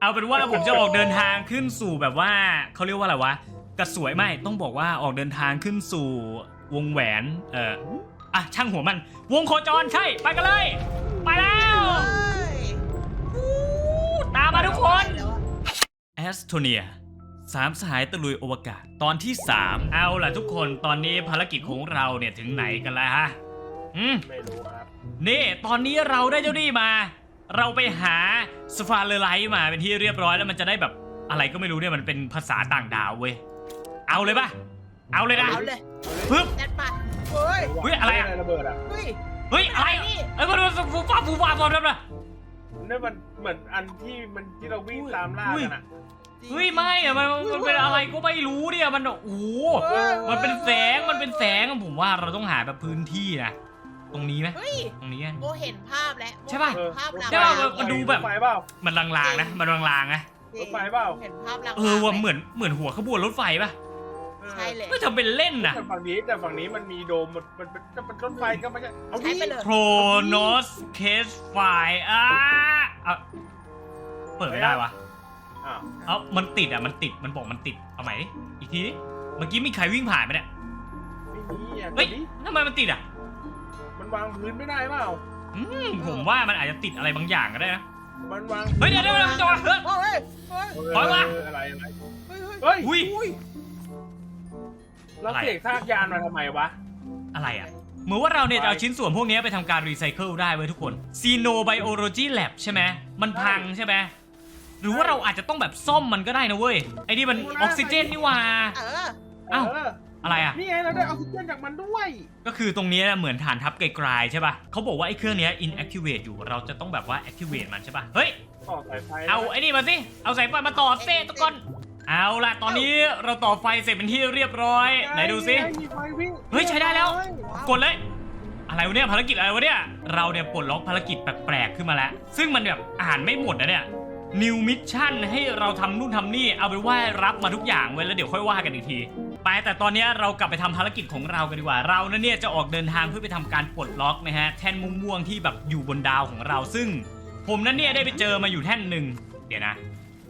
เอาเป็นว่าผมจะออกเดินทางขึ้นสู่แบบว่าเขาเรียกว่าอะไรวะกระสวยไม่ต้องบอกว่าออกเดินทางขึ้นสู่วงแหวน เอ่ออะช่างหัวมัน วงโคจรใช่ไปกันเลย ไปแล้วตามมาทุกคนแอสโทเนียสามสหายตะลุยอวกาศตอนที่ 3 เอาล่ะทุกคนตอนนี้ภารกิจของเราเนี่ยถึงไหนกันแล้วฮะอืมไม่รู้ครับ นี่ตอนนี้เราได้เจ้านี่มา เราไปหาสฟาเลไลท์มาเป็นที่เรียบร้อยแล้วมันจะได้แบบอะไรก็ไม่รู้เนี่ยมันเป็นภาษาต่างดาวเว้ย เอาเลยปะเอาเลยนะเอาเลยปึ๊บจัดไปเฮ้ยเฮ้ยอะไรอะระเบิดอะเฮ้ยเฮ้ยอะไรอะไรนี่เอ้ยมันมันฟูฟ้าฟูฟ้าฟูฟ้าฟูฟ้านั่นมันเหมือนอันที่มันที่เราวิ่งตามล่ากันอะเฮ้ยไม่อะมันมันเป็นอะไรก็ไม่รู้เนี่ยมันโอ้โหเออมันเป็นแสงมันเป็นแสงผมว่าเราต้องหาแบบพื้นที่นะ ตรงนี้ไหมเฮ้ยตรงนี้กันโมเห็นภาพแล้วใช่ปะโมเห็นภาพลางใช่ปะมันดูแบบ รถไฟเปล่า มันลางๆนะมันลางๆนะรถไฟเปล่า เห็นภาพลางๆเออว่าเหมือนเหมือนหัวขบวนรถไฟปะใช่เลย ไม่ทำเป็นเล่นนะแต่ฝั่งนี้แต่ฝั่งนี้มันมีโดมมันมันมันจะเป็นรถไฟก็ไม่ใช่เอาใช้ไปเลย โครโนสเคสไฟอะเอาเปิดไม่ได้วะอ้าวเอ้ามันติดอะมันติดมันบอกมันติดเอาใหม่ดิอีกทีดิเมื่อกี้มีใครวิ่งผ่านไปเนี่ย ไม่มีอะเฮ้ยดูดิทำไมมันติดอะมัน วางพื้นไม่ได้เปล่า อืมผมว่ามันอาจจะติดอะไรบางอย่างก็ได้นะ มันวางเฮ้ยเดี๋ยวเดี๋ยวเดี๋ยวจอดเฮ้ยโอ้ย เฮ้ยเถอยมาอะไรอะไร เฮ้ยเฮ้ยเฮ้ยอุ้ย เราอะไรเสกซากยานมาทำไมวะ อะไรอะ เหมือนว่าเราเนี่ยจะเอาชิ้นส่วนพวกนี้ไปทำการรีไซเคิลได้เว้ยทุกคน Xenobiology Lab ใช่ไหม มันพังใช่ไหม หรือว่าเราอาจจะต้องแบบซ่อมมันก็ได้นะเว้ย ไอ้นี่มันออกซิเจนนี่หว่า เออ เอ้าเอออะไรอะ นี่ไงเราได้ออกซิเจนจากมันด้วย ก็คือตรงเนี้ยเหมือนฐานทัพไกลๆใช่ป่ะเขาบอกว่าไอ้เครื่องเนี้ย inactivate อยู่ เราจะต้องแบบว่า activate มันใช่ป่ะ เฮ้ย ต่อสายไฟเอาไอ้นี่มาสิ เอาสายไฟมาต่อเซ่ทุกคน เอาล่ะตอนนี้เราต่อไฟเสร็จเป็นที่เรียบร้อย ไหนดูสิ มีไฟวิ่งเฮ้ยใช้ได้แล้ว กดเลย อะไรวะเนี่ยภารกิจอะไรวะเนี่ย เราเนี่ยปลดล็อกภารกิจแปลกๆขึ้นมาแล้ว ซึ่งมันแบบอ่านไม่หมดนะเนี่ย New Mission ให้เราทำนู่นทำนี่ เอาเป็นว่ารับมาทุกอย่างไว้แล้วเดี๋ยวค่อยว่ากันอีกที ไปแต่ตอนนี้เรากลับไปทำภารกิจของเรากันดีกว่า เรานเนี่ยจะออกเดินทางเพื่อไปทำการปลดล็อกนะฮะแท่นม่วงๆที่แบบอยู่บนดาวของเรา ซึ่ง ผมนั้นเนี่ยได้ไปเจอมาอยู่แท่นหนึ่งเดี๋ยวนะ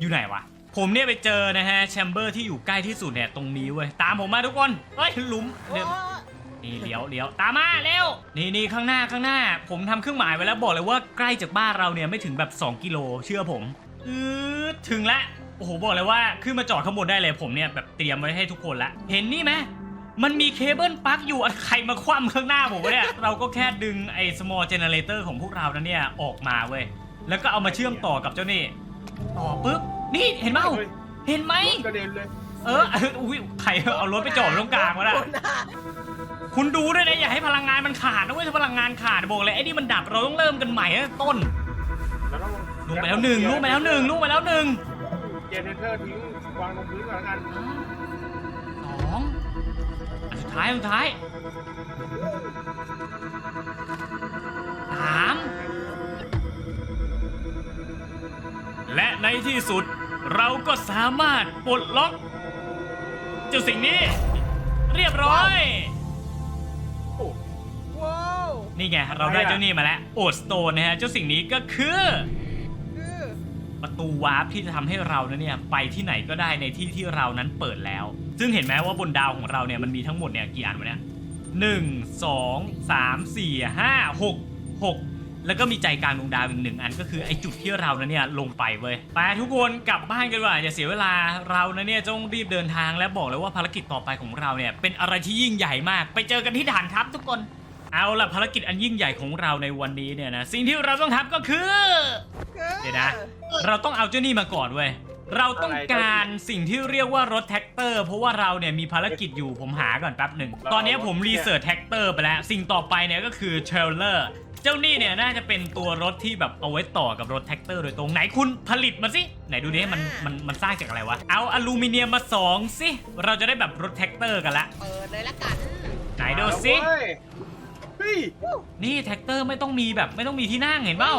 อยู่ไหนวะผมเนี่ยไปเจอนะฮะแชมเบอร์ที่อยู่ใกล้ที่สุดเนี่ยตรงนี้เว้ยตามผมมาทุกคนเฮ้ยหลุมโอ้เดี๋ยวนี่เลี้ยวเลี้ยวตามมาเร็วนี่นี่ข้างหน้าข้างหน้า ผมทำเครื่องหมายไว้แล้วบอกเลยว่าใกล้จากบ้านเราเนี่ยไม่ถึงแบบ 2 กิโลเชื่อผมอือถึงแล้ว โอ้โหบอกเลยว่าขึ้นมาจอดข้างบนได้เลยผมเนี่ยแบบเตรียมไว้ให้ทุกคนละ เห็นนี่ไหมมันมีเคเบิลปลั๊กอยู่อะใครมาคว่ำข้างหน้าผมวะเนี่ย เราก็แค่ดึงไอ้ small generator ของพวกเรานั้นเนี่ยออกมาเว้ย แล้วก็เอามาเชื่อมต่อกับเจ้านี่ ต่อปุ๊บ นี่เห็นไหมฮ้ยเห็นไหมรถกระเด็นเลยเออ อุ้ยใครเอารถไปจอดไว้ตรงกลางวะน่ะคนน่ะ คุณดูด้วยนะ อย่าให้พลังงานมันขาดนะเว้ยถ้าพลังงานขาดบอกเลยไอ้นี่มันดับเราต้องเริ่มกันใหม่ตั้งแต่ต้น แล้วต้องลงไปแล้วหนึ่งลงไปแล้วหนึ่งลงไปแล้วหนึ่ง เจเนเรเตอร์ทิ้งวางลงพื้นก่อนแล้วกันสองอันสุดท้ายอันสุดท้ายสามและในที่สุดเราก็สามารถปลดล็อกเจ้าสิ่งนี้ เรียบร้อยโอ้ว้าว นี่ไง เราได้เจ้านี่มาแล้ว โอดสโตนนะฮะ เจ้าสิ่งนี้ก็คือคือประ ตูวาร์ปที่จะทำให้เรานั้นเนี่ยไปที่ไหนก็ได้ในที่ที่เรานั้นเปิดแล้ว ซึ่งเห็นไหมว่าบนดาวของเราเนี่ยมันมีทั้งหมดเนี่ยกี่อันวะเนี่ยหนึ่งสองสามสี่ห้าหกหกแล้วก็มีใจกลางดวงดาวอีกหนึ่งอันก็คือไอจุดที่เรานเนี่ยลงไปเว้ยไปทุกคนกลับบ้านกันว่าอย่าเสียเวลาเรานเนี่ยต้องรีบเดินทางและบอกเลยว่าภารกิจต่อไปของเราเนี่ยเป็นอะไรที่ยิ่งใหญ่มาก ไปเจอกันที่ฐานทัพทุกคน เอาล่ะภารกิจอันยิ่งใหญ่ของเราในวันนี้เนี่ยนะสิ่งที่เราต้องทำก็คือ เดี๋ยวนะ เราต้องเอาเจ้านี่มาก่อนเว้ยเราต้องการสิ่งที่เรียกว่ารถแท็กเตอร์ เพราะว่าเราเนี่ยมีภารกิจอยู่ผมหาก่อนแป๊บหนึ่ง ตอนนี้ผมรีเสิร์ชแท็กเตอร์ไปแล้ว สิ่งต่อไปเนี่ยก็คือเทรลเลอร์เจ้านี่เนี่ยน่าจะเป็นตัวรถที่แบบเอาไว้ต่อกับรถแท็กเตอร์โดยตรงไหนคุณผลิตมาสิ ไหนดูดิมันมันมันสร้างจากอะไรวะ เอาอลูมิเนียมมาสองสิ เราจะได้แบบรถแท็กเตอร์กันละ เปิดเลยละกัน ไหนดูสิ เอาเว้ยเฮ้ยนี่แท็กเตอร์ไม่ต้องมีแบบไม่ต้องมีที่นั่งเห็นเปล่า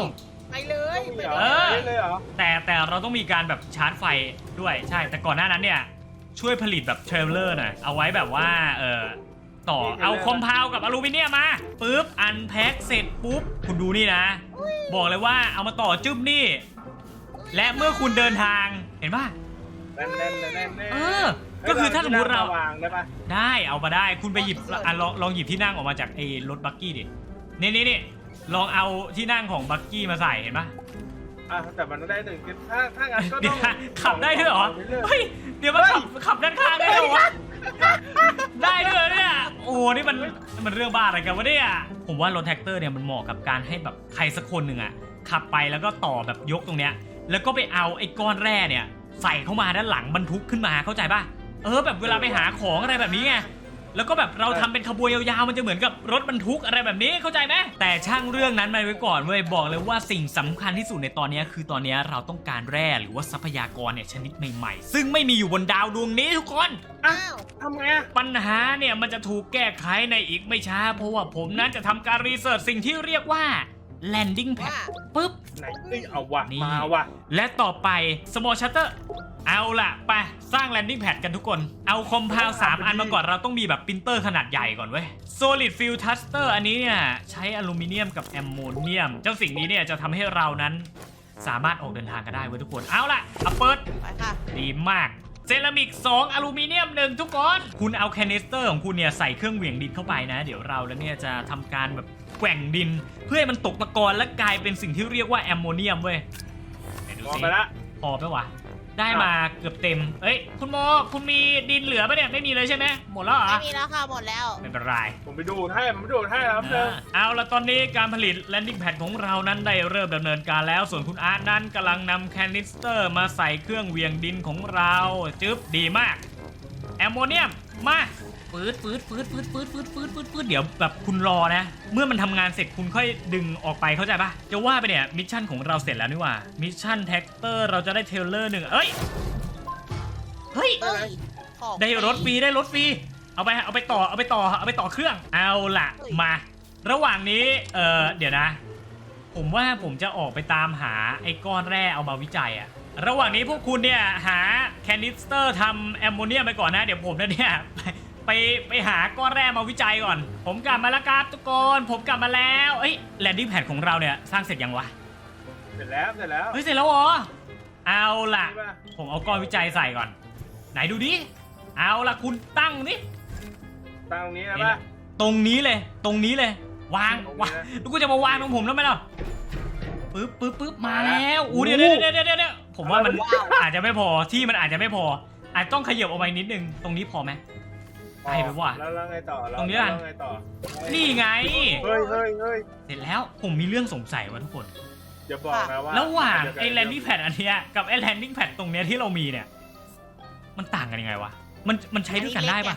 ไปเลยไปเอเลอยเลยเหรอแต่แต่เราต้องมีการแบบชาร์จไฟด้วยใช่ แต่ก่อนหน้านั้นเนี่ย ช่วยผลิตแบบเทรลเลอร์หน่อยเอาไว้แบบว่าเออต่อเอาคอมเพลกับอลูมิเนียมมาปุ๊บอันแพ็คเสร็จปุ๊บ คุณดูนี่นะ บอกเลยว่าเอามาต่อจึ้มนี่ และเมื่อคุณเดินทางเห็นป่ะแน่นแน่นแน่นแน่นแน่นเออ ก็คือถ้าสมมติเราวางได้ปะได้เอามาได้คุณไปหยิบอะลองลองหยิบที่นั่งออกมาจากไอ้รถบักกี้ดินี่นี่นี่ลองเอาที่นั่งของบักกี้มาใส่เห็นปะอะแต่มันได้หนึ่งถ้าถ้างั้นก็เดี๋ต้ยอวงขับได้ด้วยเหรอเรื่อยเฮ้ยเดี๋ยวมันขับขับด้านข้างได้เหรอวะได้ด้วยเหรอเนี่ยโอ้โหนี่มันมันเรื่องบ้าอะไรกันวะเนี่ยผมว่ารถแท็กเตอร์เนี่ยมันเหมาะกับการให้แบบใครสักคนหนึ่งอะขับไปแล้วก็ต่อแบบยกตรงเนี้ย แล้วก็ไปเอาไอ้ก้อนแร่เนี่ย ใส่เข้ามาด้านหลังบรรทุกขึ้นมาเข้าใจป่ะ เออแบบเวลาไปหาของอะไรแบบนี้ไงแล้วก็แบบเราทำเป็นขบวนยาวๆมันจะเหมือนกับรถบรรทุกอะไรแบบนี้เข้าใจไหมแต่ช่างเรื่องนั้นมาไว้ก่อนเว้ยบอกเลยว่าสิ่งสำคัญที่สุดในตอนนี้คือตอนนี้เราต้องการแร่หรือว่าทรัพยากรเนี่ยชนิดใหม่ๆ ซึ่งไม่มีอยู่บนดาวดวงนี้ทุกคนอ้าวๆทำไงอะปัญหาเนี่ยมันจะถูกแก้ไขในอีกไม่ช้าเพราะว่าผมนั้นจะทำการรีเสิร์ชสิ่งที่เรียกว่า landing pad ว่าปุ๊บ ไหนเอ้ยเอาวะนี่ มาว่ะและต่อไป small shutter เอาล่ะ ไป สร้าง landing pad กันทุกคน เอาคอม p พ u สามอันมาก่อนเราต้องมีแบบปรินเตอร์ขนาดใหญ่ก่อนเว้ย solid fuel thruster อันนี้เนี่ย ใช้อลูมิเนียมกับแอมโมเนียม เจ้าสิ่งนี้เนี่ยจะทำให้เรานั้น สามารถออกเดินทางกันได้เว้ยทุกคน เอาล่ะเอาเปิด ไปค่ะ ดีมาก เซรามิก 2 อลูมิเนียม 1 ทุกคน คุณเอาแคนิสเตอร์ของคุณเนี่ยใส่เครื่องเหวี่ยงดินเข้าไปนะ เดี๋ยวเราแล้วเนี่ยจะทำการแบบแกว่งดิน เพื่อให้มันตกตะกอนและกลายเป็นสิ่งที่เรียกว่าแอมโมเนียมเว้ยไหนดูมองสิไปละพอไหมวะ ได้มาเกือบเต็ม เอ้ย คุณโม คุณมีดินเหลือปะเนี่ย ไม่มีเลยใช่ไหมหมดแล้วเหรอ ไม่มีแล้วค่ะหมดแล้ว ไม่เป็นไรผมไปดูดให้ผมไปดูดให้ครับเดิมเอาละตอนนี้การผลิต landing pad ของเรานั้นได้เริ่มดำเนินการแล้ว ส่วนคุณอาร์ตนั้นกำลังนำแคนิสเตอร์มาใส่เครื่องเหวียงดินของเรา จึ๊บ ดีมาก แอมโมเนียม มา ปืดปืดปืดปืดปืดปืดปืดปืดปืดเดี๋ยวแบบคุณรอนะ เมื่อมันทำงานเสร็จคุณค่อยดึงออกไปเข้าใจปะจะว่าไปเนี่ยมิชชั่นของเราเสร็จแล้วนี่หว่ามิชชั่นแท็กเตอร์เราจะได้เทเลอร์หนึ่งเอ้ยเฮ้ยเอ้ยของได้รถฟรีได้รถฟรีเอาไปเอาไปต่อเอาไปต่อเอาไปต่อเครื่อง เอาล่ะมา ระหว่างนี้เออเดี๋ยวนะ ผมว่าผมจะออกไปตามหาไอ้ก้อนแร่เอามาวิจัยอะระหว่างนี้พวกคุณเนี่ยหาแคนิสเตอร์ทำแอมโมเนียมไปก่อนนะ เดี๋ยวผมนะเนี่ย ไปไปหาก้อนแร่มาวิจัยก่อน ผมกลับมาแล้วครับทุกคน ผมกลับมาแล้วเอ้ยแลนดิ้งแพดของเราเนี่ยสร้างเสร็จยังวะ เสร็จแล้ว เสร็จแล้วเฮ้ยเสร็จแล้วเหรอ เอาล่ะนี่ป่ะผมเอาก้อนวิจัยใส่ก่อน ไหนดูดิ เอาล่ะคุณตั้งดิตั้งตรงนี้นะนี่ป่ะแหละตรงนี้เลย ตรงนี้เลย วางตรงนี้วางนะแล้วกูจะมาวางตรงผมแล้วไหมล่ะปึ๊บปึ๊บปึ๊บมามาแล้วแล้วอู้โอ้เดี๋ยวโหเดี๋ยวเดี๋ยวเดี๋ยวเดี๋ยวผมว่ามันว้าว อาจจะไม่พอที่มันอาจจะไม่พอ อาจต้องขยับออกไปนิดนึง ตรงนี้พอไหม ไปไปว่ะแล้วแล้วไงต่อแล้วตรงนี้แล้ล่ะวไงต่อนี่ไง เฮ้ยเฮ้ยเฮ้ยเสร็จแล้วผมมีเรื่องสงสัยว่ะทุกคน อย่าบอกนะว่าระหว่างไอ้เดี๋ยวแลนดิ้งแพดอันเนี้ยกับไอ้แลนดิ้งแพดตรงเนี้ยที่เรามีเนี่ย มันต่างกันยังไงวะ มันมันใช้ด้วยกันได้ปะ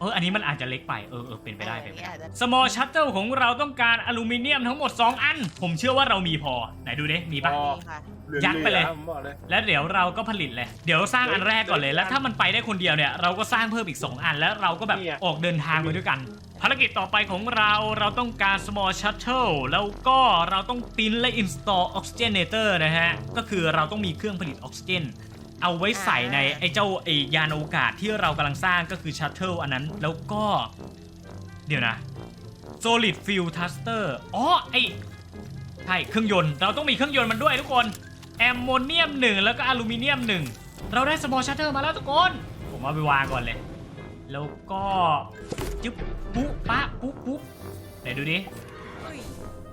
เอออันนี้มันอาจจะเล็กไปเออเออเป็นไปได้เป็นไปได้ small shuttle ของเราต้องการอลูมิเนียมทั้งหมด 2 อัน ผมเชื่อว่าเรามีพอไหนดูดิมีปะพอนี่ค่ะหลือยัดไปเลยหอผมบอกเลย แล้วเดี๋ยวเราก็ผลิตเลย เดี๋ยวสร้างอันแรกก่อนเลย แล้วถ้ามันไปได้คนเดียวเนี่ย เราก็สร้างเพิ่มอีก 2 อัน แล้วเราก็แบบเนี่ย ออกเดินทางไปด้วยกัน ภารกิจต่อไปของเรา เราต้องการ small shuttle แล้วก็เราต้องปริ้นและ install oxygenator นะฮะ ก็คือเราต้องมีเครื่องผลิตออกซิเจน เอาไว้ใส่ในไอ้เจ้าไอ้ยานอวกาศที่เรากำลังสร้างก็คือ shuttle อันนั้นแล้วก็ เดี๋ยวนะ solid fuel thruster อ๋อไอใช่เครื่องยนต์เราต้องมีเครื่องยนต์มันด้วยทุกคนแอมโมเนียมหนึ่งแล้วก็อลูมิเนียมหนึ่งเราได้ small shutter มาแล้วทุกคน ผมเอาไปวางก่อนเลย แล้วก็ จึ๊บปุ๊ปะปุ๊ปุ๊ไหนดูดิเฮ้ย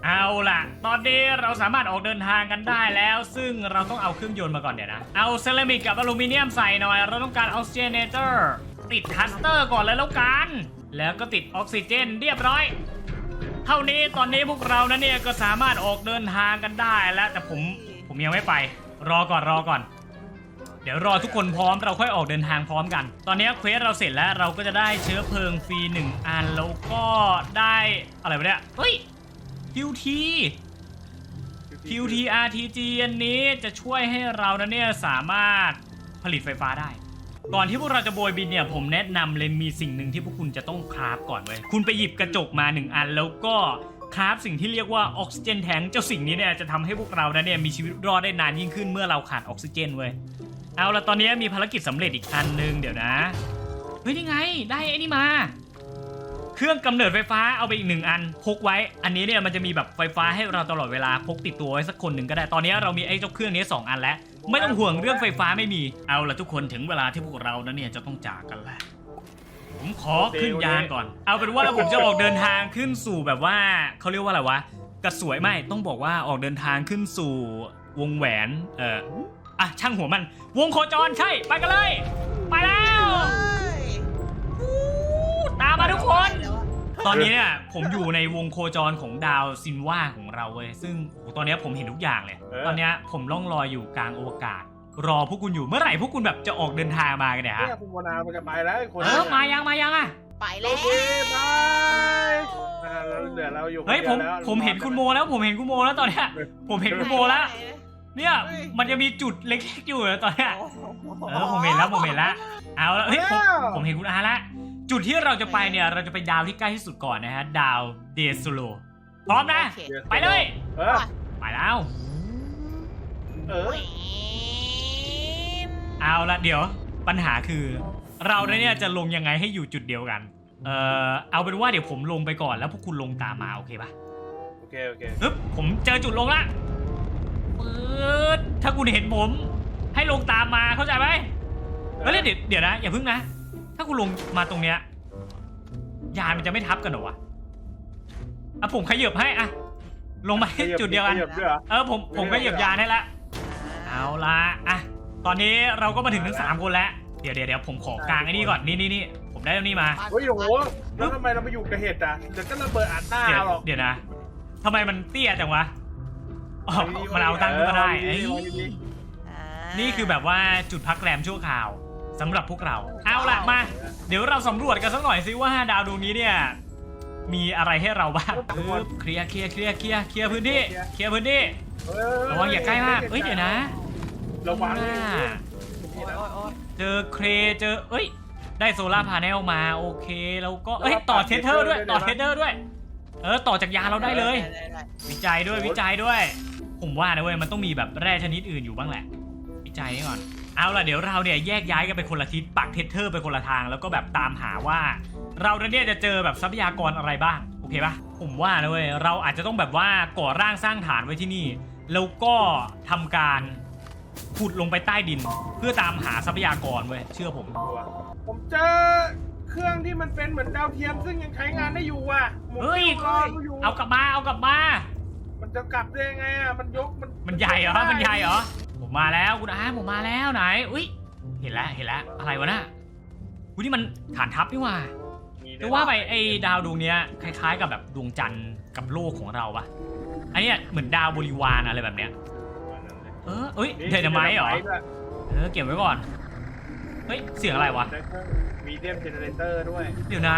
เอาล่ะ ตอนนี้เราสามารถออกเดินทางกันได้แล้ว ซึ่งเราต้องเอาเครื่องยนต์มาก่อนเดี๋ยวนะ เอาเซรามิกกับอลูมิเนียมใส่หน่อย เราต้องการออกซิเจเนเตอร์ติดทัสเตอร์ก่อนเลยแล้วกัน แล้วก็ติดออกซิเจนเรียบร้อย เท่านี้ตอนนี้พวกเรานะเนี่ยก็สามารถออกเดินทางกันได้แล้ว แต่ผมผมยังไม่ไป รอก่อนรอก่อน เดี๋ยวรอทุกคนพร้อมเราค่อยออกเดินทางพร้อมกัน ตอนนี้เควสเราเสร็จแล้วเราก็จะได้เชื้อเพลิงฟรีหนึ่งอันแล้วก็ได้อะไรวะเนี่ยเฮ้ย QT QT RTG อันนี้จะช่วยให้เรานะเนี่ยสามารถผลิตไฟฟ้าได้ ก่อนที่พวกเราจะโบยบินเนี่ยผมแนะนำเลยมีสิ่งหนึ่งที่พวกคุณจะต้องคราฟก่อนเว้ยคุณไปหยิบกระจกมาหนึ่งอันแล้วก็คราฟสิ่งที่เรียกว่าออกซิเจนแทงเจ้าสิ่งนี้เนี่ยจะทำให้พวกเรานะเนี่ยมีชีวิตรอดได้นานยิ่งขึ้นเมื่อเราขาดออกซิเจนเว้ยเอาละตอนนี้มีภารกิจสำเร็จอีกอันหนึงเดี๋ยวนะเฮ้ยนี่ไง ได้ไอ้นี่มา เครื่องกำเนิดไฟฟ้าเอาไปอีกหนึ่งอัน พกไว้ อันนี้เนี่ยมันจะมีแบบไฟฟ้าให้เราตลอดเวลาพกติดตัวไว้สักคนหนึ่งก็ได้ ตอนนี้เรามีไอ้เจ้าเครื่องนี้สองอันแล้ว ไม่ต้องห่วงเรื่องไฟฟ้าไม่มี เอาละทุกคนถึงเวลาที่พวกเรานั้นเนี่ยจะต้องจากกันแล้ว ผมขอขึ้นยานก่อน เอาเป็นว่าผมจะออกเดินทางขึ้นสู่แบบว่าเขาเรียกว่าอะไรวะ กระสวยไม่ต้องบอกว่าออกเดินทางขึ้นสู่วงแหวน เอ่ออะช่างหัวมัน วงโคจรใช่ ไปกันเลย ไปแล้ว ตามมาทุกคน ตอนนี้เนี่ยผมอยู่ในวงโคจรของดาวซินว่าของเราเว้ยซึ่งโหตอนนี้ผมเห็นทุกอย่างเลย เออ ตอนเนี้ยผมล่องลอยอยู่กลางอวกาศ รอพวกคุณอยู่เมื่อไหร่พวกคุณแบบจะออกเดินทางมากันเนี่ยฮะเนี่ยคุณโมนามันจะไปแล้วไอ้คนเออมายังมายังอะไปโอแล้วเคบายอ่าแล้วเหลือเราอยู่คนเฮ้ยดีผวมแล้วผมเห็นคุณโมแล้วผมเห็นคุณโมแล้วตอนเนี้ยผมเห็นคุณโมแล้ว เนี่ยมันจะมีจุดเล็กๆอยู่นะตอนเนี้ยเออผมเห็นแล้วผมเห็นแล้วเอาละเฮ้ยผมผมเห็นคุณอาละ จุดที่เราจะไปเนี่ยเราจะไปดาวที่ใกล้ที่สุดก่อนนะฮะ ดาวเดซูโลพร้อมนะ โอเค ไปเลย เออไปแล้ว เออ เอาละเดี๋ยวปัญหาคือ เราเนี่ยจะลงยังไงให้อยู่จุดเดียวกัน เอ่อเอาเป็นว่าเดี๋ยวผมลงไปก่อนแล้วพวกคุณลงตามมาโอเคปะโอเค โอเค ปึ๊บผมเจอจุดลงละปื๊ดถ้าคุณเห็นผม ให้ลงตามมาเข้าใจไหมเฮ้ยเดี๋ยวเดี๋ยวนะอย่าพึ่งนะ ถ้าคุณลงมาตรงเนี้ยยานมันจะไม่ทับกันเหรอวะอะผมขยับให้อะลงมาให้จุดเดียวกันขบด้วยเหรอ เออผมผมก็เหยียบยานให้ละเอาละอะตอนนี้เราก็มาถึงทั้งสามคนแล้วเดี๋ยวเดี๋ยวเดี๋ยวผมขอกลางไอ้นี่ก่อนนี่นี่นี่ผมได้ตรงนี้มา เฮ้ยโอ้โหแล้วทำไมเรามาอยู่กับเห็ดอะเดี๋ยวก็ระเบิดอัดหน้าเดี๋ยวหรอกเดี๋ยวนะทำไมมันเตี้ยจังวะอ๋อมันเอาตั้งขึ้นมาได้เอ้ยนี่คือแบบว่าจุดพักแรมชั่วคราว สำหรับพวกเรา เอาละมา เดี๋ยวเราสำรวจกันสักหน่อยสิว่าดาวดวงนี้เนี่ย มีอะไรให้เราบ้างปึ๊บเคลียร์เคลียร์เคลียร์เคลียร์เคลียร์พื้นที่เคลียร์พื้นที่เออระวังอย่าใกล้มากเอ้ยเดี๋ยวนะระวังข้างหน้าโอ้ยโอ้ยโอ้ยเจอเครเจอเอ้ย ได้โซลาร์พาร์เนลมาโอเคแล้วก็เอ้ยต่อเทสเทอร์ด้วยต่อเทสเทอร์ด้วย เออต่อจากยานเราได้เลยได้ได้วิจัยด้วยวิจัยด้วย ผมว่านะเว้ยมันต้องมีแบบแร่ชนิดอื่นอยู่บ้างแหละ วิจัยนี่ก่อน เอาล่ะเดี๋ยวเราเนี่ยแยกย้ายกันไปคนละทิศปักเทสเทอร์ไปคนละทางแล้วก็แบบตามหาว่า เราเนี่ยจะเจอแบบทรัพยากรอะไรบ้างโอเคปะผมว่านะเว้ยเราอาจจะต้องแบบว่าก่อร่างสร้างฐานไว้ที่นี่ แล้วก็ทำการขุดลงไปใต้ดิน เพื่อตามหาทรัพยากรเว้ยเชื่อผมผมเจอเครื่องที่มันเป็นเหมือนดาวเทียมซึ่งยังใช้งานได้อยู่ว่ะหมุนเฮ้ยรออยู่เอากลับมาเอากลับมา มันจะกลับได้ยังไงอะมันยกมันมันใหญ่เหรอมันใหญ่เหรอ ผมมาแล้วคุณอาผมมาแล้วไหน อุ้ยเห็นแล้วเห็นแล้วอะไรวะน่ะอุ้ยนี่มันฐานทัพนี่หว่ามีจะว่าไปไอ้ดาวดวงเนี้ยคล้ายๆ กับแบบดวงจันทร์กับโลกของเราปะอันเนี้ยเหมือนดาวบริวารอะไรแบบเนี้ย เออเอ้ยเดนไมต์เหรอด้วยเออเก็บไว้ก่อน เฮ้ยเสียงอะไรวะ มีเดียมเจเนเรเตอร์ด้วย เดี๋ยวนะ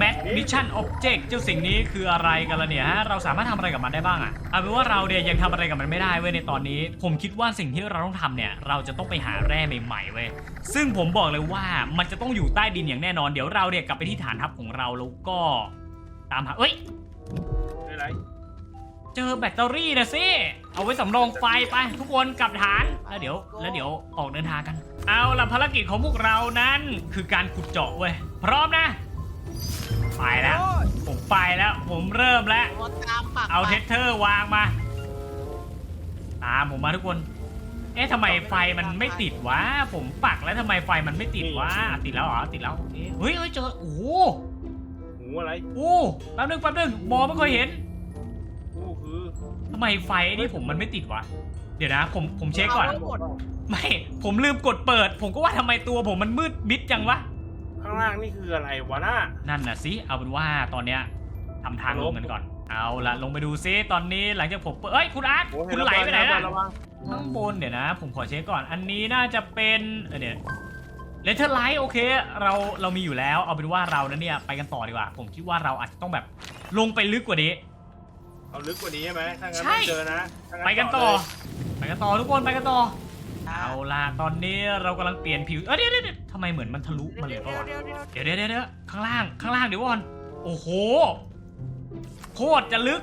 Mac Mission Object เจ้าสิ่งนี้คืออะไรกันละเนี่ยฮะเราสามารถทำอะไรกับมันได้บ้างอะเอาเป็นว่าเราเนี่ยยังทำอะไรกับมันไม่ได้เว้ยในตอนนี้ ผมคิดว่าสิ่งที่เราต้องทำเนี่ยเราจะต้องไปหาแร่ใหม่ๆเว้ยซึ่งผมบอกเลยว่ามันจะต้องอยู่ใต้ดินอย่างแน่นอนเดี๋ยวเราเนี่ยกลับไปที่ฐานทัพของเราแล้วก็ตามหาเอ้ยไไรเจอแบตเตอรี่นะสิเอาไว้สำรองไฟไปทุกคนกลับฐานแล้วเดี๋ยว แล้วเดี๋ยวออกเดินทางกัน เอาละภารกิจของพวกเรานั้นคือการขุดเจาะเว้ยพร้อมนะ ไปแล้ว ผมไปแล้ว ผมเริ่มแล้ว รถตามปักเอาไปเทสเทอร์วางมา ตามผมมาทุกคน เอ๊ะทำไมไฟมันไม่ติดวะ ผมปักแล้วทำไมไฟมันไม่ติดวะ ติดแล้วเหรอ ติดแล้วโอเคเฮ้ยเฮ้ยเจอ โอ้โหหูอะไรโอ้แป๊บนึงแป๊บนึงมองไม่ค่อยเห็นหูคือทำไมไฟนี่ผมมันไม่ติดวะ เดี๋ยวนะ ผมผมเช็คก่อนาไว้หมดไม่ ผมลืมกดเปิด ผมก็ว่าทำไมตัวผมมันมืดมิดจังวะ ข้างล่างนี่คืออะไรวะน่านั่นน่ะสิเอาเป็นว่าตอนเนี้ยทำทางลงกันก่อน เอาละลงไปดูซิตอนนี้หลังจากผมเปิดเอ้ยคุณอาร์ตโอ้เห็คุณนไหลไปไหนระนะวังข้างบนเดี๋ยวนะ ผมขอเช็คก่อนอันนี้น่าจะเป็นเออเนี่ยเลเทอร์ไลท์โอเคเราเรามีอยู่แล้วเอาเป็นว่าเรานั้นเนี่ยไปกันต่อดีกว่า ผมคิดว่าเราอาจจะต้องแบบลงไปลึกกว่านี้ เอาลึกกว่านี้ใช่ไหมถ้างั้นใช่ไม่เจอนะถ้าไปกันต่อเลยไปกันต่อทุกคนไปกันต่อ เอาล่ะตอนนี้เรากำลังเปลี่ยนผิว เอ้ยเดี๋ยวเดี๋ยวเดี๋ยวทำไมเหมือนมันทะลุมาเลยเดี๋ยวปะวะเดี๋ยวเดี๋ยวเดี๋ยวเดี๋ยวเดี๋ยวเดี๋ยวข้างล่างข้างล่างเดี๋ยวก่อน โอ้โห โคตรจะลึก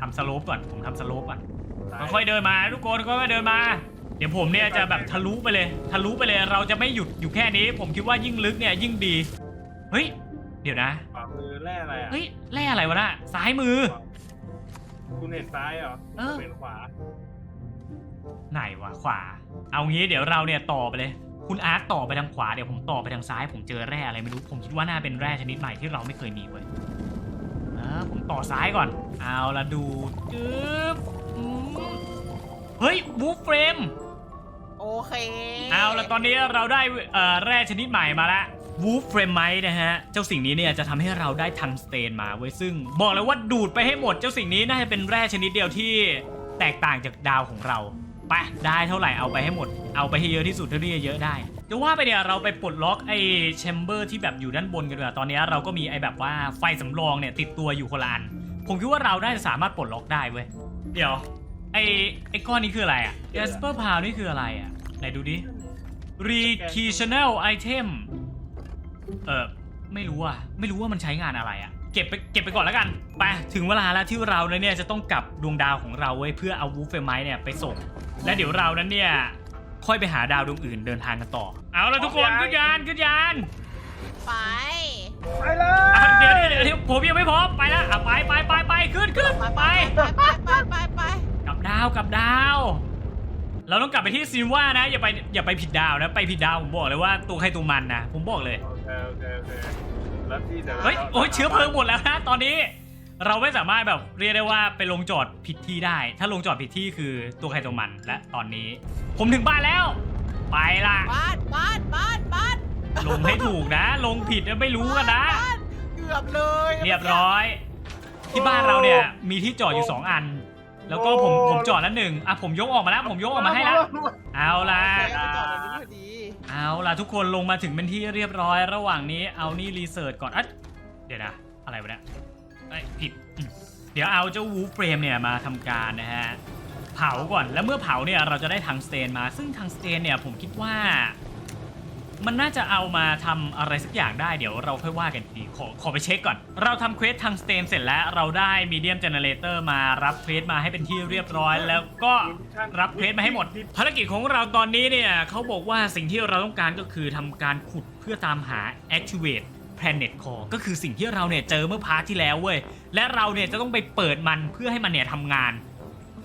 ทำสโลปก่อน ผมทำสโลปก่อนค่อยๆเดินมาทุกคนค่อยๆเดินมา เดี๋ยวผมเนี่ยจะแบบทะลุไปเลย ทะลุไปเลย เราจะไม่หยุดอยู่แค่นี้ ผมคิดว่ายิ่งลึกเนี่ยยิ่งดี เฮ้ย เดี๋ยวนะขวามือแร่อะไรอะ เฮ้ยแร่อะไรวะน่ะซ้ายมือ คุณเห็นซ้ายเหรอเออผมเห็นขวา ไหนวะขวา เอางี้เดี๋ยวเราเนี่ยต่อไปเลย คุณอาร์ตต่อไปทางขวาเดี๋ยวผมต่อไปทางซ้าย ผมเจอแร่อะไรไม่รู้ ผมคิดว่าน่าเป็นแร่ชนิดใหม่ที่เราไม่เคยมีเว้ยเออผมต่อซ้ายก่อน เอาละดูจึ๊บอืมเฮ้ยวูฟเฟรมโอเค เอาละตอนนี้เราได้เอ่อแร่ชนิดใหม่มาแล้ววูฟเฟรมไมนะฮะ เจ้าสิ่งนี้เนี่ยจะทำให้เราได้ทังสเตนมาเว้ยซึ่ง บอกเลยว่าดูดไปให้หมดเจ้าสิ่งนี้น่าจะเป็นแร่ชนิดเดียวที่แตกต่างจากดาวของเรา ไปได้เท่าไหร่เอาไปให้หมด เอาไปให้เยอะที่สุดเท่าที่จะเยอะได้จะว่าไปเนี่ยเราไปปลดล็อกไอ้แชมเบอร์ที่แบบอยู่ด้านบนกันเลยตอนนี้เราก็มีไอ้แบบว่าไฟสำรองเนี่ยติดตัวอยู่คนละอันผมคิดว่าเราได้สามารถปลดล็อกได้เว้ยเดี๋ยวไอ้ไอ้ก้อนนี้คืออะไรอะ Jasper p o w นี่คืออะไรอะไหนดูดิ Recreational Item เออไม่รู้อะไม่รู้ว่ามันใช้งานอะไรอะ เก็บไปเก็บไปก่อนแล้วกัน ไปถึงเวลาแล้วที่เราเนี่ยจะต้องกลับดวงดาวของเราไว้ยเพื่อเอาวูฟเฟอร์ไมท์เนี่ยไปส่ง และเดี๋ยวเรานั้นเนี่ยค่อยไปหาดาวดวงอื่นเดินทางกันต่อ เอาละทุกคนขึ้นยานขึ้นยานไปไปเลยอะเดี๋ยวเดี๋ยวเดี๋ยวผมยังไม่พร้อมไปแล้วอะไปไปไปไปขึ้นขึ้นไปไปไปไปไปไปไปกลับดาวกลับดาว เราต้องกลับไปที่ซินว่านะอย่าไปอย่าไปผิดดาวนะ ไปผิดดาวผมบอกเลยว่าตัวใครตัวมันนะผมบอกเลยโอเคโอเคโอเค แล้วที่เดี๋ยวเฮ้ยโอ้ยเชื้อเพลิงหมดแล้วนะตอนนี้ เราไม่สามารถแบบเรียกได้ว่าไปลงจอดผิดที่ได้ ถ้าลงจอดผิดที่คือตัวใครตัวมันและตอนนี้ ผมถึงบ้านแล้ว ไปละบ้านบ้านบ้านบ้านลงให้ถูกนะ ลงผิดไม่รู้กันนะ บ้าเกือบเลยเรียบร้อย ที่บ้านเราเนี่ยมีที่จอดอยู่ 2 อัน แล้วก็ผมผมจอดแล้วหนึ่งอะผมยกออกมาแล้วผมยกออกมาให้แล้วเอาละโอเคไปจอดในนี้พอดี เอาล่ะทุกคนลงมาถึงเป็นที่เรียบร้อย ระหว่างนี้เอานี่รีเสิร์ชก่อนอะเดี๋ยวนะ อะไรวะเนี่ยเอ้ผิด เดี๋ยวเอาเจ้าวูฟเฟรมเนี่ยมาทำการนะฮะ เผาก่อน แล้วเมื่อเผาเนี่ยเราจะได้ทังสเตนมา ซึ่งทังสเตนเนี่ยผมคิดว่า มันน่าจะเอามาทำอะไรสักอย่างได้เดี๋ยวเราค่อยว่ากันอีกทีขอขอไปเช็คก่อน เราทำเควสทังสเตนเสร็จแล้วเราได้มีเดียมเจเนเรเตอร์มารับเควสมาให้เป็นที่เรียบร้อย แล้วก็รับเควสมาให้หมด ภารกิจของเราตอนนี้เนี่ยเขาบอกว่าสิ่งที่เราต้องการก็คือทำการขุดเพื่อตามหา activate planet core ก็คือสิ่งที่เราเนี่ยเจอเมื่อพาร์ทที่แล้วเว้ยและเราเนี่ยจะต้องไปเปิดมันเพื่อให้มันเนี่ยทำงาน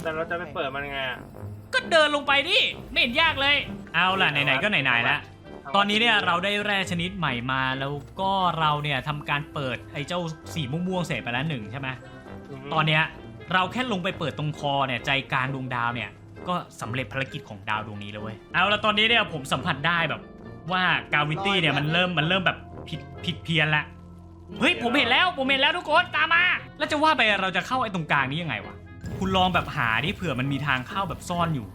แต่เราจะไปเปิดมันไงอะก็เดินลงไปดิไม่เห็นยากเลย เอาล่ะไหนๆก็ไหนๆแล้ว ตอนนี้เนี่ยเราได้แร่ชนิดใหม่มาแล้วก็เราเนี่ยทำการเปิดไอ้เจ้าสีม่วงๆเสร็จไปแล้วหนึ่งใช่ไหมตอนเนี้ยเราแค่ลงไปเปิดตรงคอเนี่ยใจกลางดวงดาวเนี่ยก็สำเร็จภารกิจของดาวดวงนี้แล้วเว้ยเอาละตอนนี้เนี่ยผมสัมผัสได้แบบว่ากาวิตี้เนี่ยมันเริ่มมันเริ่มแบบผิดผิดเพี้ยนละเฮ้ยผมเห็นแล้วผมเห็นแล้วทุกคนตามมา แล้วจะว่าไปเราจะเข้าไอ้ตรงกลางนี้ยังไงวะคุณลองแบบหาดิเผื่อมันมีทางเข้าแบบซ่อนอยู่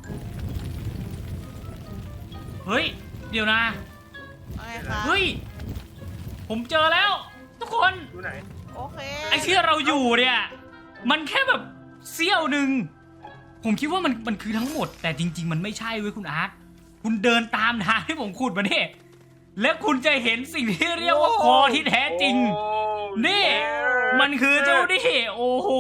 เฮ้ย เดี๋ยวนะ โอเคครับเฮ้ย ผมเจอแล้ว ทุกคนอยู่ไหนโอเคไอ้ที่เราอยู่เนี่ย มันแค่แบบเสี้ยวหนึ่ง ผมคิดว่ามันมันคือทั้งหมด แต่จริง ๆ มันไม่ใช่เว้ยคุณอาร์ต คุณเดินตามทางที่ผมขุดมาเนี่ยแล้วคุณจะเห็นสิ่งที่เรียกว่าคอที่แท้จริง โอ้นี่ มันคือเจ้านี่โอ้โห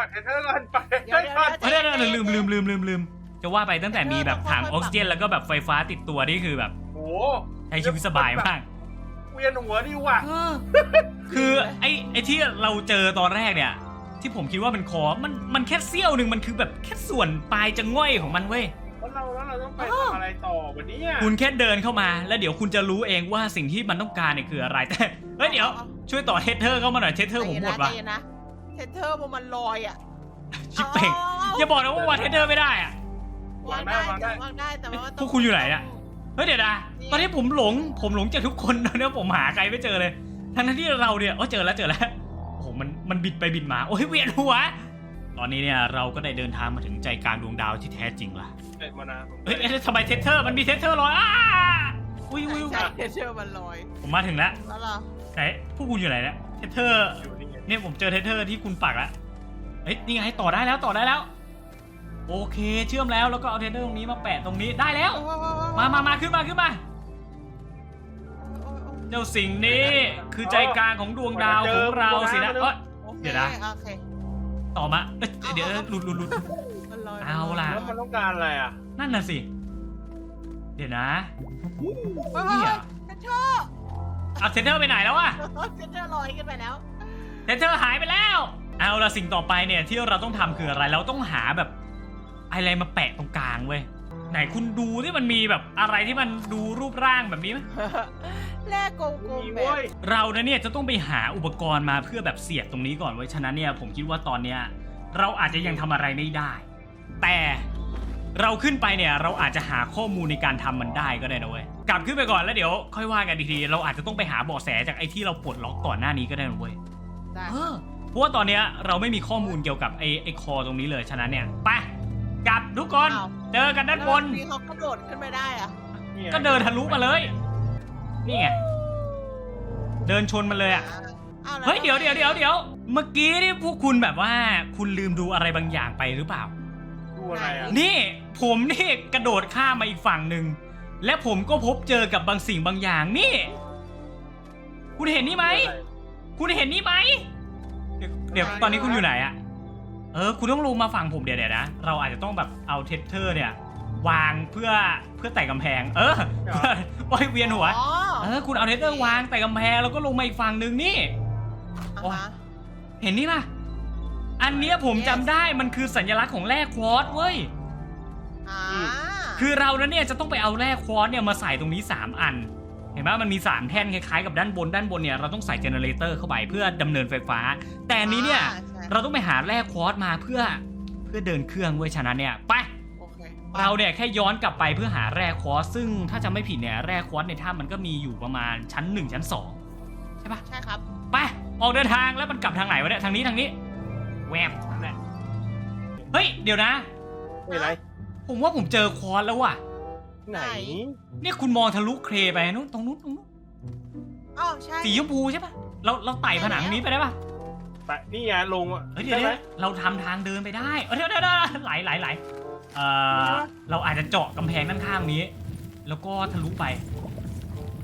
ปัดเทเทอร์ก่อนปัดเทเดี๋ยวเทอร์เดี๋ยวก่อนเดี๋ยวเฮ้ยลืมลืมลืมลืมลืมจะว่าไปตั้งแต่มีแบบถังออกซิเจนแล้วก็แบบไฟฟ้าติดตัวนี่คือแบบโอ้ ใช้ชีวิตสบายมาก เวียนหัวดีว่ะคือไอ้ไอ้ที่เราเจอตอนแรกเนี่ย ที่ผมคิดว่าเป็นคอมันมันแค่เสี้ยวหนึ่งมันคือแบบแค่ส่วนปลายจะง่อยของมันเว้ยแล้วเราแล้วเราต้องไปทำอะไรต่อวันนี้อะคุณแค่เดินเข้ามา แล้วเดี๋ยวคุณจะรู้เองว่าสิ่งที่มันต้องการเนี่ยคืออะไรแต่เฮ้ยเดี๋ยว ช่วยต่อเทสเทอร์เข้ามาหน่อยเทสเทอร์ผมหมดว่ะใจเย็นนะเทเทอร์มันลอยอะชิปเป่งอย่าบอกนะว่าวางเทสเทอร์ไม่ได้อะวางได้วางได้วางได้แต่ว่าพวกคุณอยู่ไหนอะ เฮ้ยเดี๋ยวนะตอนนี้ผมหลง ผมหลงจากทุกคนตอนนี้ผมหาใครไม่เจอเลย ทั้งนั้นที่เราเนี่ยโอ้เจอแล้วเจอแล้วโอ้โหมันมันบิดไปบิดมาโอ้ยเวียนหัวตอนนี้เนี่ยเราก็ได้เดินทางมาถึงใจกลางดวงดาวที่แท้จริงละเอ้ยมานะผมเฮ้ยเอ๊ะทำไมเทสเทอร์มันมีเทสเทอร์ลอยอ้าอุ้ยอุ้ยอุ้ยใช่เทเทอร์มันลอยผมมาถึงแล้วแล้วเราไหนพวกคุณอยู่ไหนเนี่ยเทสเทอร์อยู่นี่ไงเนี่ยผมเจอเทสเทอร์ที่คุณปักแล้วเฮ้ยนี่ไงต่อได้แล้วต่อได้แล้ว โอเคเชื่อมแล้วแล้วก็เอาเทสเทอร์ตรงนี้มาแปะตรงนี้ได้แล้ว มามามาขึ้นมาขึ้นมาเจ้าสิ่งนี้คือใจกลางของดวงดาวของเราสินะเอ้ยเดี๋ยวนะโอเคต่อมาเอ้ยเดี๋ยวหลุดหลุดหลุดมันลอยเอาล่ะแล้วมันต้องการอะไรอะ นั่นน่ะสิ เดี๋ยวนะเฮ้ยนี่เฮ้ยอะเทเทอร์เอาเซนเตอร์ไปไหนแล้ววะเซนเตอร์ลอยขึ้นไปแล้วเซนเตอร์หายไปแล้ว เอาละสิ่งต่อไปเนี่ยที่เราต้องทำคืออะไร เราต้องหาแบบ อะไรมาแปะตรงกลางเว้ย ไหนคุณดูที่มันมีแบบอะไรที่มันดูรูปร่างแบบนี้ไหมแลกกลมมีๆแบเว้บยเรานะเนี่ยจะต้องไปหาอุปกรณ์มาเพื่อแบบเสียบตรงนี้ก่อนไว้ยฉะนั้นเนี่ยผมคิดว่าตอนเนี้ยเราอาจจะยังทำอะไรไม่ได้ แต่เราขึ้นไปเนี่ยเราอาจจะหาข้อมูลในการทำมันได้ก็ได้นะเว้ยกลับขึ้นไปก่อนแล้วเดี๋ยว ค่อยว่ากันอีกทีเราอาจจะต้องไปหาเบาะแสจากไอ้ที่เราปลดล็อกก่อนหน้านี้ก็ได้นะเว้ยได้เออเพราะว่าตอนเนี้ยเราไม่มีข้อมูลเกี่ยวกับไอ้ไอ้คอตรงนี้เลยฉะนั้นเนี่ยไป กลับทุกคนอ้าว เจอกันด้านบนแล้วมีเขากระโดดขึ้นไปได้อะนี่ไงก็เดินทะลุมาเลย นี่ไง เดินชนมันเลยอะ อ้าวแล้วเฮ้ยเดี๋ยวเดี๋ยวเดี๋ยวเดี๋ยว เมื่อกี้นี่พวกคุณแบบว่า คุณลืมดูอะไรบางอย่างไปหรือเปล่า ดูอะไรอะนี่ผมนี่กระโดดข้ามมาอีกฝั่งหนึ่ง และผมก็พบเจอกับบางสิ่งบางอย่างนี่ คุณเห็นนี่ไหม คุณเห็นนี่ไหม เดี๋ยวเดี๋ยวตอนนี้คุณอยู่ไหนอะ เออคุณต้องลงมาฝั่งผมเดี๋ยวเดี๋ยวนะ เราอาจจะต้องแบบเอาเทสเทอร์เนี่ย วางเพื่อเพื่อแต่กำแพง เออเพื่อโอ้ยเวียนหัว อ๋อเออคุณเอาเทสเทอร์วางแต่กำแพงแล้วก็ลงมาอีกฝั่งหนึ่งนี่ โอ้ย อะฮะเห็นนี่ป่ะ อันเนี้ยผมจำได้มันคือสัญลักษณ์ของแร่ควอตซ์เว้ย อ่าคือเรานั้นเนี่ยจะต้องไปเอาแร่ควอตซ์เนี่ยมาใส่ตรงนี้ 3 อัน เห็นไหมมันมี 3 แท่นคล้ายๆกับด้านบนด้านบนเนี่ยเราต้องใส่เจเนเรเตอร์เข้าไปเพื่อดำเนินไฟฟ้า แต่อันนี้เนี่ย อ่าใช่ เราต้องไปหาแร่ควอตซ์มาเพื่อเพื่อเดินเครื่องเว้ยฉะนั้นเนี่ยไป โอเคเราเนี่ยแค่ย้อนกลับไปเพื่อหาแร่ควอตซ์ซึ่งถ้าจะไม่ผิดเนี่ยแร่ควอตซ์ในถ้ำมันก็มีอยู่ประมาณชั้น1ชั้น2ใช่ปะใช่ครับ ไปออกเดินทางแล้วมันกลับทางไหนวะเนี่ยทางนี้ทางนี้แวบนั่นแหละเฮ้ยเดี๋ยวนะ ไม่ไรผมว่าผมเจอควอตซ์แล้วว่ะไหน เนี่ยคุณมองทะลุเครไปนู้นตรงนู้นตรงนู้นอ๋อใช่สีชมพูใช่ปะเราเราไต่ผนังนี้ไปได้ปะ แต่นี่ไงลงอะเฮ้ยเดี๋ยวใช่ไหมเดี๋ยวเราทำทางเดินไปได้เออเดี๋ยวเดี๋ยวเดี๋ยวไหลไหลไหลเอ่อเราอาจจะเจาะกำแพงด้านข้างนี้ แล้วก็ทะลุไป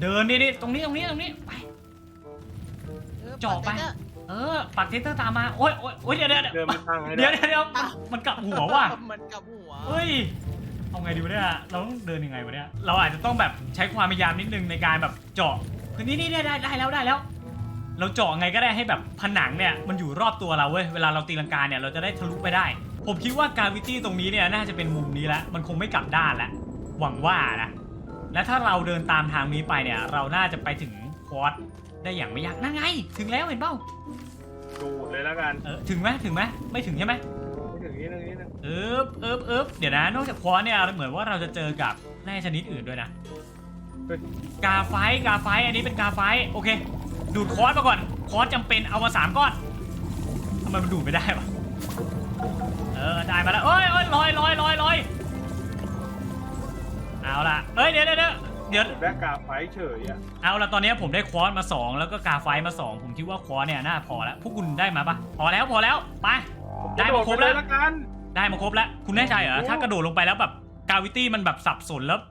เดินนี่นี่ตรงนี้ตรงนี้ตรงนี้ไปออเจาะไปปิดเถอะเออปักเทสเตอร์ตามมาโอ๊ยโอ๊ยโอ๊ยเดี๋ยวเดี๋ยวเดินไปทางไหนเดี๋ยวเดี๋ยวเดี๋ยวมันมันกลับหัวว่ะมันกลับหัวเฮ้ยเอาไงดีวะเนี่ยเราต้องเดินยังไงวะเนี่ยเราอาจจะต้องแบบใช้ความพยายามนิดนึงในการแบบเจาะคือนี่นี่ได้ได้ได้แล้วได้แล้ว เราเจาะไงก็ได้ให้แบบผนังเนี่ยมันอยู่รอบตัวเราเว้ยเวลาเราตีลังกาเนี่ยเราจะได้ทะลุไปได้ ผมคิดว่าการวิตี้ตรงนี้เนี่ยน่าจะเป็นมุมนี้แล้วมันคงไม่กลับด้านแล้วหวังว่านะและถ้าเราเดินตามทางนี้ไปเนี่ย เราน่าจะไปถึงควอตได้อย่างไม่ยากนั่นไง ถึงแล้วเห็นเปล่าดูดเลยแล้วกันเออถึงไหมถึงไหมไม่ถึงใช่ไหมไม่ถึงนี้นึงนี้นึงเอิบเอิบเอิบเดี๋ยวนะ นอกจากควอสเนี่ยเหมือนว่าเราจะเจอกับแร่ชนิดอื่นด้วยนะกาไฟต์กาไฟต์อันนี้เป็นกาไฟต์โอเค ดูดคอสมาก่อน คอสจำเป็นเอามาสามก้อนทำไมมันดูดไม่ได้วะเออได้มาแล้วเอ้ยเอ้ยลอยลอยลอยลอยเอาล่ะเอ้ยเดี๋ยวเดี๋ยวเดี๋ยวเดี๋ยวแบ็กกาไฟเฉยอะเอาละตอนนี้ผมได้ควอสมา 2 แล้วก็กาไฟต์มา 2 ผมคิดว่าควอสเนี่ยน่าพอแล้วพวกคุณได้มาปะพอแล้วพอแล้วไปได้มาครบกะโดดไปแล้วเลยละกันได้มาครบแล้วคุณแน่ใจเหรอโอ้ถ้ากระโดดลงไปแล้วแบบกาวิตี้มันแบบสับสนแล้วอะ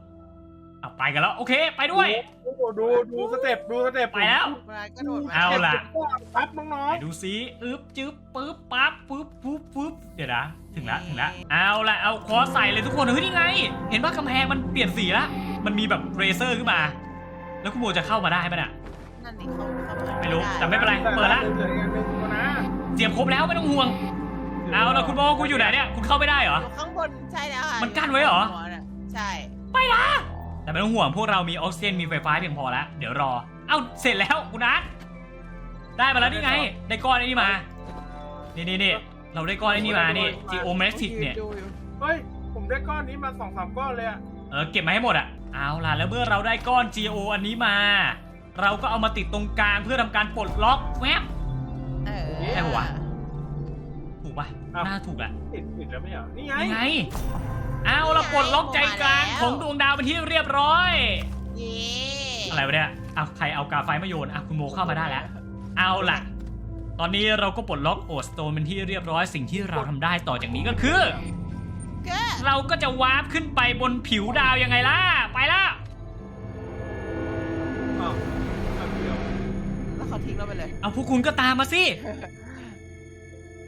ไปกันแล้ว โอเค ไปด้วย ดูดูดูสเต็ปดูสเต็ปไปแล้วเวลาก็โดดมาเอาล่ะ ปั๊บน้อไหงนดูซิอึ๊บจึ๊บปึ๊บปั๊บปึ๊บปุ๊บปุ๊บเดี๋ยวนะ ถึงละถึงละเอาละเอาคอใส่เลยทุกคนเฮ้ยนี่ไง เห็นว่ากำแพงมันเปลี่ยนสีละมันมีแบบเรเซอร์ขึ้นมา แล้วคุณโบจะเข้ามาได้ปะเนี่ยนั่นนี่เขาเขาเปิดไม่รู้ด้แต่ไม่เป็นไรเปิดละเหลืออีกอันหนึ่งตัวนะเสียบครบแล้วไม่ต้องห่วงเอาละคุณโบคุณอยู่ไหนเนี่ยคุณเข้าไม่ได้เหรอ อยู่ข้างบนใช่แล้วค่ะมันกั้นไว้เหรอหัวน่ะใช่ แต่ไม่ต้องห่วงพวกเรามีออกซิเจนมีไฟฟ้าเพียงพอแล้ว เดี๋ยวรอ เอ้าเสร็จแล้วคุณนัทได้มาแล้วนี่ไง ได้ก้อนไอ้นี่มา นี่นี่นี่เราได้ก้อนไอ้นี่มานี่ geometric เนี่ยดูอยู่เฮ้ย ผมได้ก้อนนี้มาสองสามก้อนเลยอะเออเก็บมาให้หมดอะเอาล่ะแล้วเมื่อเราได้ก้อน geo อันนี้มา เราก็เอามาติดตรงกลางเพื่อทำการปลดล็อกแวบเออได้ปะวะถูกปะอ้าวน่าถูกแหละติดติดแล้วไม่เหรอนี่ไงนี่ไง เอาเราปลดล็อกใจกลางของดวงดาวเป็นที่เรียบร้อย เย้อะไรวะเนี่ยเอาใครเอากาไฟมาโยนอะคุณโมเข้ามาได้แล้ว เอาล่ะ ตอนนี้เราก็ปลดล็อกโอสโตนเป็นที่เรียบร้อย สิ่งที่เราทำได้ต่อจากนี้ก็คือ ก็เราก็จะวาร์ปขึ้นไปบนผิวดาวยังไงล่ะ ไปละอ้าวเอาเดียวแล้วเขาทิ้งเราไปเลย เอาพวกคุณก็ตามมาสิ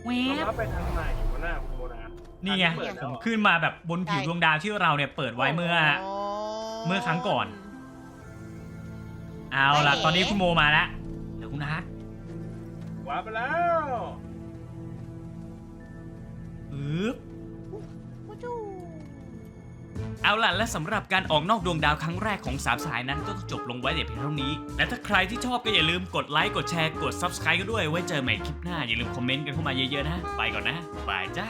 แวแล้วบไปทางไหนวะหน้าคุณโม นานี่ไงอัเปิดผแล้วมเหรอขึ้นมาแบบบนผิวดวงดาวที่เราเนี่ยเปิดไว้เมื่อ เมื่อครั้งก่อน เอาล่ะเอ๋ตอนนี้คุณโมมาแล้วเดี๋ยวคุณอาร์ตว้าไปแล้วปึ๊บวู้จูเอาล่ะและสำหรับการออกนอกดวงดาวครั้งแรกของสามสายนั้นก็จบลงไว้แต่เพียงเท่านี้ และถ้าใครที่ชอบก็อย่าลืมกดไลค์กดแชร์กด Subscribe กันด้วยไว้เจอใหม่คลิปหน้าอย่าลืมคอมเมนต์กันเข้ามาเยอะๆนะ ไปก่อนนะบายจ้า